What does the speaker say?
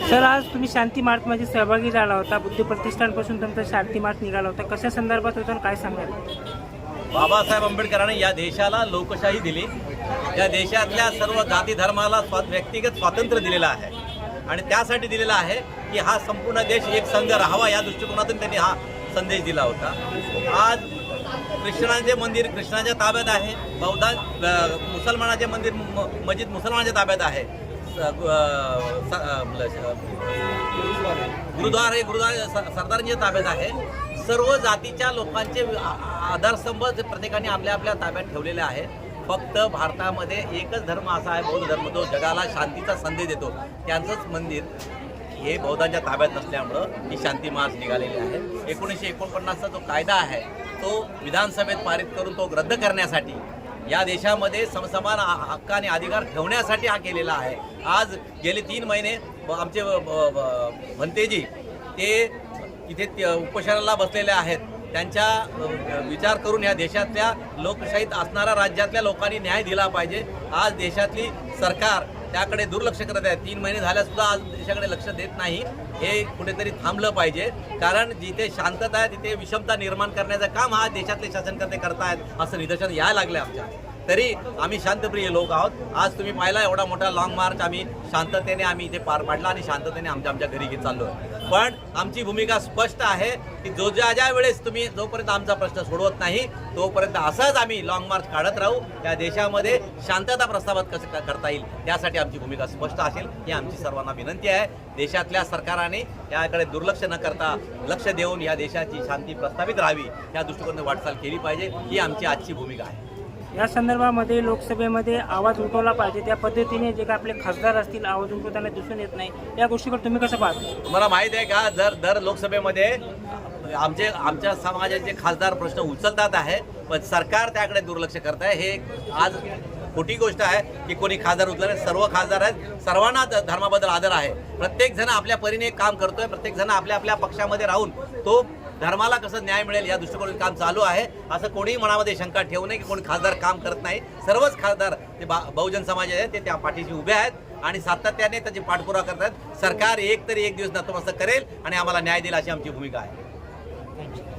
Sir आज तुम्ही शांती मार्चमध्ये सहभागी झाला होता. बुद्धी प्रतिष्ठानपासून तुमचा शांती मार्च निघाला होता. कशा संदर्भात होता काय सांगाल? बाबासाहेब आंबेडकरांनी या देशाला लोकशाही दिली. या देशातल्या सर्व जाती धर्माला स्वा व्यक्तिगत स्वातंत्र्य दिलेलं आहे. आणि त्यासाठी दिलेलं आहे की हा संपूर्ण देश एक संघ राहावा या दृष्टिकोनातून त्यांनी हा संदेश दिला होता. आज कृष्णाचे मंदिर कृष्णाच्या ताब्यात आहे. बौद्धा मुसलमानाचे मंदिर म- मस्जिद मुसलमानाच्या ताब्यात आहे. गुरुद्वार हे गुरुद्वार स- सरदारांच्या ताब्यात आहे. सर्व जातीच्या लोकांचे आधारस्तंभ जे प्रत्येकाने आपल्या आपल्या ताब्यात ठेवलेले आहे फक्त भारतामध्ये एकच धर्म असा आहे बौद्ध धर्म. जो जगाला शांतीचा संदेश देतो. त्यांचंच मंदिर हे बौद्धांच्या ताब्यात नसल्यामुळं ही शांती मार्च निघालेली आहे. एकोणीसशे एकोणपन्नासचा जो कायदा आहे तो विधानसभेत पारित करून तो रद्द करण्यासाठी या देशामध्ये समसमान हक्क आणि अधिकार ठेवण्यासाठी हा केलेला आहे. आज गेले तीन महिने ब- आमचे भंतेजी ते इथे ते उपोषणाला बसलेले आहेत. त्यांच्या विचार करून या देशातल्या लोकशाहीत असणाऱ्या राज्यातल्या लोकांनी न्याय दिला पाहिजे. आज देशातली सरकार त्याकडे दुर्लक्ष करत आहे. तीन महिने झाल्या सुद्धा आज देशाकडे लक्ष देत नाही. हे कुठेतरी थांबलं पाहिजे. कारण जिथे शांतता आहे तिथे विषमता निर्माण करण्याचं काम हा देशातले शासनकर्ते करतायत असं निदर्शन यायला लागलं आमच्या. तरी आम्ही शांतप्रिय लोक आहोत. आज तुम्ही पाहिला एवढा मोठा लॉंग मार्च आम्ही शांततेने आम्ही इथे पार पाडला आणि शांततेने आमच्या आमच्या घरी घेत चाललो आहे. पण आमची भूमिका स्पष्ट आहे की जो ज्या ज्या वेळेस तुम्ही जोपर्यंत आमचा प्रश्न सोडवत नाही तोपर्यंत असंच आम्ही लॉंग मार्च काढत राहू. त्या देशामध्ये शांतता प्रस्तावित कसं करता येईल त्यासाठी आमची भूमिका स्पष्ट असेल ही आमची सर्वांना विनंती आहे. देशातल्या सरकाराने याकडे दुर्लक्ष न करता लक्ष देऊन या देशाची शांती प्रस्थापित राहावी या दृष्टिकोनाने वाटचाल केली पाहिजे ही आमची आजची भूमिका आहे. या संदर्भामध्ये लोकसभेमध्ये आवाज उठवला पाहिजे. त्या पद्धतीने जे काही आपले खासदार असतील आवाज उठवताना दिसून येत नाही. या गोष्टीकडे तुम्ही कसं पाहता? तुम्हाला माहीत आहे का जर दर लोकसभेमध्ये आमचे आमच्या समाजाचे खासदार प्रश्न उचलतात आहे पण सरकार त्याकडे दुर्लक्ष करत आहे. हे आज खोटी गोष्ट आहे की कोणी खासदार उचलले सर्व खासदार आहेत. सर्वांना धर्माबद्दल आदर आहे. प्रत्येक जण आपल्या परीने एक काम करतोय. प्रत्येक जण आपल्या आपल्या पक्षामध्ये राहून तो धर्माला कसं न्याय मिळेल या दृष्टिकोनातून काम चालू आहे. असं कोणीही मनामध्ये शंका ठेवू नये की कोणी खासदार काम करत नाही. सर्वच खासदार ते बा बहुजन समाज आहे ते त्या पाठीशी उभे आहेत आणि सातत्याने त्याची पाठपुरावा करतात सरकार एक तरी एक दिवस नतमस्तक करेल आणि आम्हाला न्याय देईल अशी आमची भूमिका आहे. थँक्यू